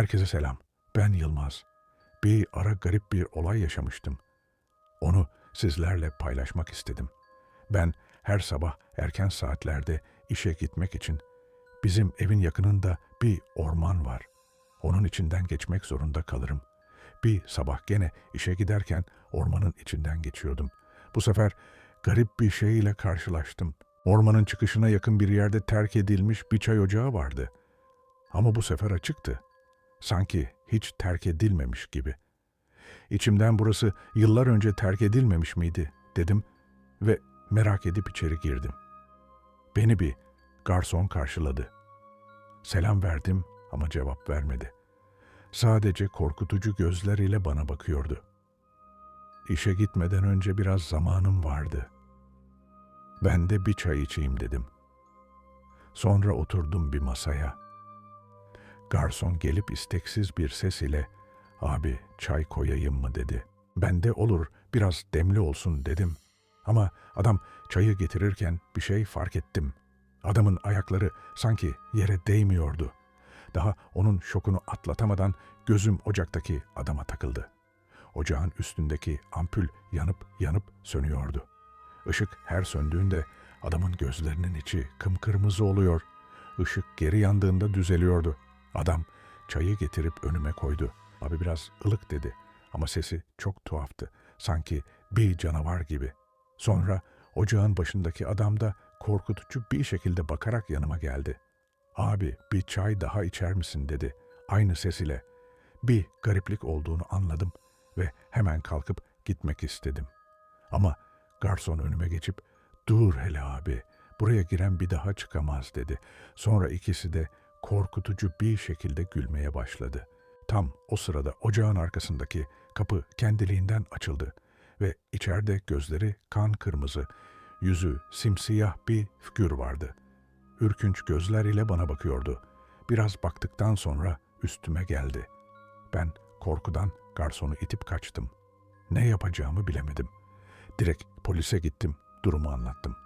Herkese selam. Ben Yılmaz. Bir ara garip bir olay yaşamıştım. Onu sizlerle paylaşmak istedim. Ben her sabah erken saatlerde işe gitmek için bizim evin yakınında bir orman var. Onun içinden geçmek zorunda kalırım. Bir sabah gene işe giderken ormanın içinden geçiyordum. Bu sefer garip bir şey ile karşılaştım. Ormanın çıkışına yakın bir yerde terk edilmiş bir çay ocağı vardı. Ama bu sefer açıktı. Sanki hiç terk edilmemiş gibi. İçimden burası yıllar önce terk edilmemiş miydi dedim ve merak edip içeri girdim. Beni bir garson karşıladı. Selam verdim ama cevap vermedi. Sadece korkutucu gözleriyle bana bakıyordu. İşe gitmeden önce biraz zamanım vardı. Ben de bir çay içeyim dedim. Sonra oturdum bir masaya. Garson gelip isteksiz bir ses ile "Abi çay koyayım mı?" dedi. Ben de olur biraz demli olsun dedim. Ama adam çayı getirirken bir şey fark ettim. Adamın ayakları sanki yere değmiyordu. Daha onun şokunu atlatamadan gözüm ocaktaki adama takıldı. Ocağın üstündeki ampul yanıp yanıp sönüyordu. Işık her söndüğünde adamın gözlerinin içi kımkırmızı oluyor. Işık geri yandığında düzeliyordu. Adam çayı getirip önüme koydu. Abi biraz ılık dedi ama sesi çok tuhaftı. Sanki bir canavar gibi. Sonra ocağın başındaki adam da korkutucu bir şekilde bakarak yanıma geldi. Abi bir çay daha içer misin dedi. Aynı ses ile. Bir gariplik olduğunu anladım ve hemen kalkıp gitmek istedim. Ama garson önüme geçip dur hele abi buraya giren bir daha çıkamaz dedi. Sonra ikisi de korkutucu bir şekilde gülmeye başladı. Tam o sırada ocağın arkasındaki kapı kendiliğinden açıldı ve içeride gözleri kan kırmızı, yüzü simsiyah bir figür vardı. Ürkünç gözler ile bana bakıyordu. Biraz baktıktan sonra üstüme geldi. Ben korkudan garsonu itip kaçtım. Ne yapacağımı bilemedim. Direkt polise gittim, durumu anlattım.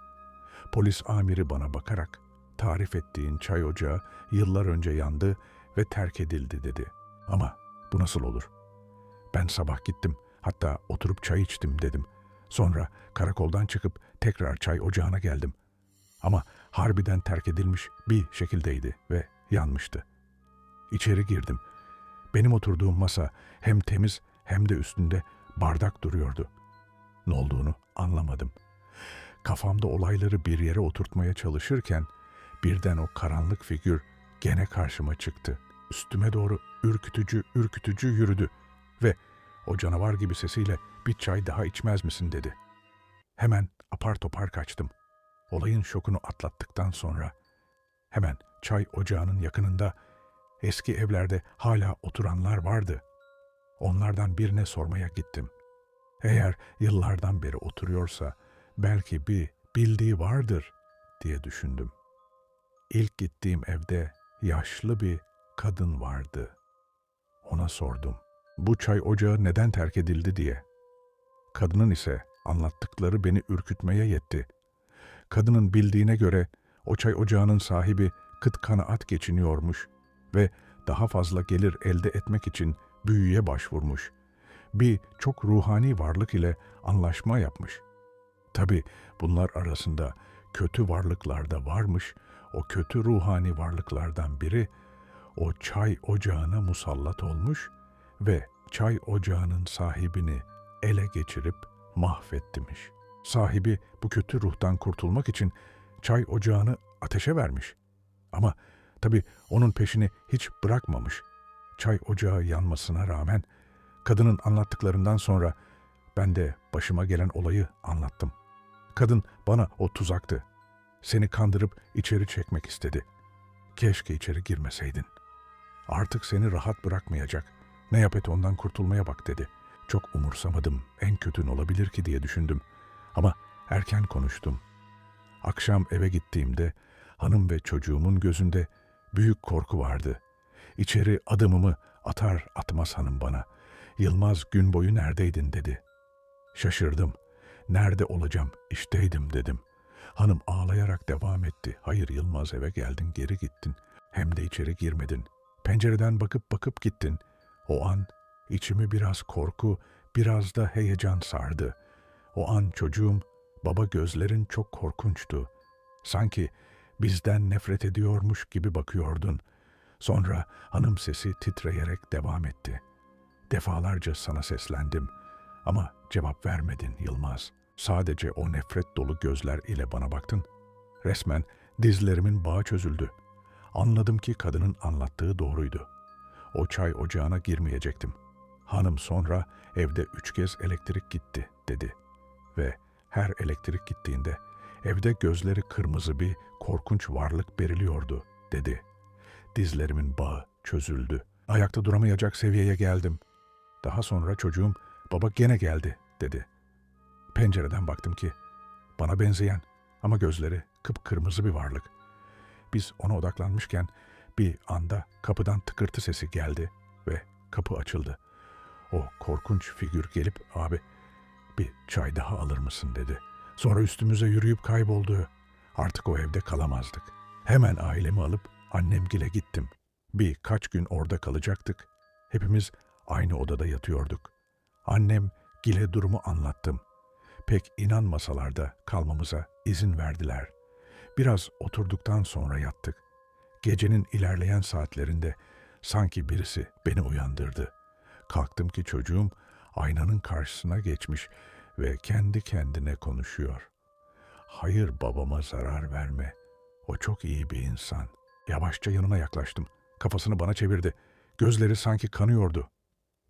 Polis amiri bana bakarak tarif ettiğin çay ocağı yıllar önce yandı ve terk edildi dedi. Ama bu nasıl olur? Ben sabah gittim, hatta oturup çay içtim dedim. Sonra karakoldan çıkıp tekrar çay ocağına geldim. Ama harbiden terk edilmiş bir şekildeydi ve yanmıştı. İçeri girdim. Benim oturduğum masa hem temiz hem de üstünde bardak duruyordu. Ne olduğunu anlamadım. Kafamda olayları bir yere oturtmaya çalışırken birden o karanlık figür gene karşıma çıktı. Üstüme doğru ürkütücü ürkütücü yürüdü ve o canavar gibi sesiyle bir çay daha içmez misin dedi. Hemen apar topar kaçtım. Olayın şokunu atlattıktan sonra hemen çay ocağının yakınında eski evlerde hala oturanlar vardı. Onlardan birine sormaya gittim. Eğer yıllardan beri oturuyorsa belki bir bildiği vardır diye düşündüm. İlk gittiğim evde yaşlı bir kadın vardı. Ona sordum. Bu çay ocağı neden terk edildi diye. Kadının ise anlattıkları beni ürkütmeye yetti. Kadının bildiğine göre o çay ocağının sahibi kıt kanaat geçiniyormuş ve daha fazla gelir elde etmek için büyüye başvurmuş. Bir çok ruhani varlık ile anlaşma yapmış. Tabi bunlar arasında kötü varlıklar da varmış. O kötü ruhani varlıklardan biri o çay ocağına musallat olmuş ve çay ocağının sahibini ele geçirip mahvettimiş. Sahibi bu kötü ruhtan kurtulmak için çay ocağını ateşe vermiş. Ama tabi onun peşini hiç bırakmamış. Çay ocağı yanmasına rağmen kadının anlattıklarından sonra ben de başıma gelen olayı anlattım. Kadın bana o tuzaktı. Seni kandırıp içeri çekmek istedi. Keşke içeri girmeseydin. Artık seni rahat bırakmayacak. Ne yap et ondan kurtulmaya bak dedi. Çok umursamadım. En kötü ne olabilir ki diye düşündüm. Ama erken konuştum. Akşam eve gittiğimde hanım ve çocuğumun gözünde büyük korku vardı. İçeri adımımı atar atmaz hanım bana. Yılmaz gün boyu neredeydin dedi. Şaşırdım. Nerede olacağım? İşteydim dedim. Hanım ağlayarak devam etti. Hayır Yılmaz eve geldin geri gittin. Hem de içeri girmedin. Pencereden bakıp bakıp gittin. O an içimi biraz korku, biraz da heyecan sardı. O an çocuğum, baba gözlerin çok korkunçtu. Sanki bizden nefret ediyormuş gibi bakıyordun. Sonra hanım sesi titreyerek devam etti. Defalarca sana seslendim ama cevap vermedin Yılmaz. Sadece o nefret dolu gözler ile bana baktın. Resmen dizlerimin bağı çözüldü. Anladım ki kadının anlattığı doğruydu. O çay ocağına girmeyecektim. Hanım sonra evde üç kez elektrik gitti dedi. Ve her elektrik gittiğinde evde gözleri kırmızı bir korkunç varlık beriliyordu dedi. Dizlerimin bağı çözüldü. Ayakta duramayacak seviyeye geldim. Daha sonra çocuğum baba gene geldi dedi. Pencereden baktım ki bana benzeyen ama gözleri kıpkırmızı bir varlık. Biz ona odaklanmışken bir anda kapıdan tıkırtı sesi geldi ve kapı açıldı. O korkunç figür gelip abi bir çay daha alır mısın dedi. Sonra üstümüze yürüyüp kayboldu. Artık o evde kalamazdık. Hemen ailemi alıp annemgile gittim. Birkaç gün orada kalacaktık. Hepimiz aynı odada yatıyorduk. Annem Gile durumu anlattım. Pek inanmasalar da kalmamıza izin verdiler. Biraz oturduktan sonra yattık. Gecenin ilerleyen saatlerinde sanki birisi beni uyandırdı. Kalktım ki çocuğum aynanın karşısına geçmiş ve kendi kendine konuşuyor. Hayır babama zarar verme. O çok iyi bir insan. Yavaşça yanına yaklaştım. Kafasını bana çevirdi. Gözleri sanki kanıyordu.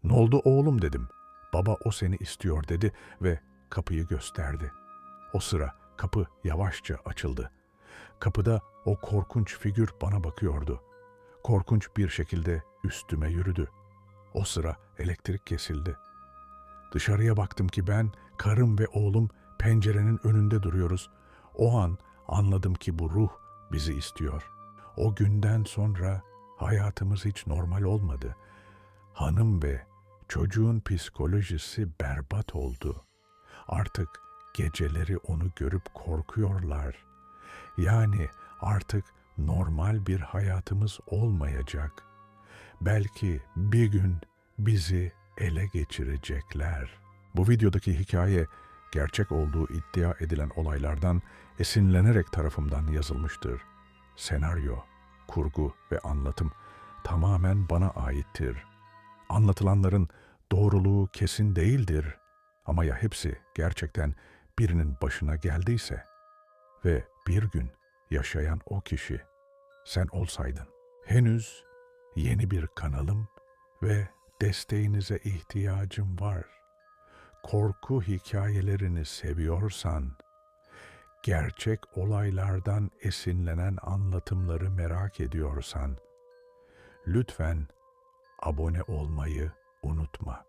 Ne oldu oğlum dedim. Baba o seni istiyor dedi ve kapıyı gösterdi. O sıra kapı yavaşça açıldı. Kapıda o korkunç figür bana bakıyordu. Korkunç bir şekilde üstüme yürüdü. O sıra elektrik kesildi. Dışarıya baktım ki ben, karım ve oğlum pencerenin önünde duruyoruz. O an anladım ki bu ruh bizi istiyor. O günden sonra hayatımız hiç normal olmadı. Hanım ve çocuğun psikolojisi berbat oldu. Artık geceleri onu görüp korkuyorlar. Yani artık normal bir hayatımız olmayacak. Belki bir gün bizi ele geçirecekler. Bu videodaki hikaye gerçek olduğu iddia edilen olaylardan esinlenerek tarafımdan yazılmıştır. Senaryo, kurgu ve anlatım tamamen bana aittir. Anlatılanların doğruluğu kesin değildir ama ya hepsi gerçekten birinin başına geldiyse ve bir gün yaşayan o kişi sen olsaydın. Henüz yeni bir kanalım ve desteğinize ihtiyacım var. Korku hikayelerini seviyorsan, gerçek olaylardan esinlenen anlatımları merak ediyorsan, lütfen abone olmayı unutma.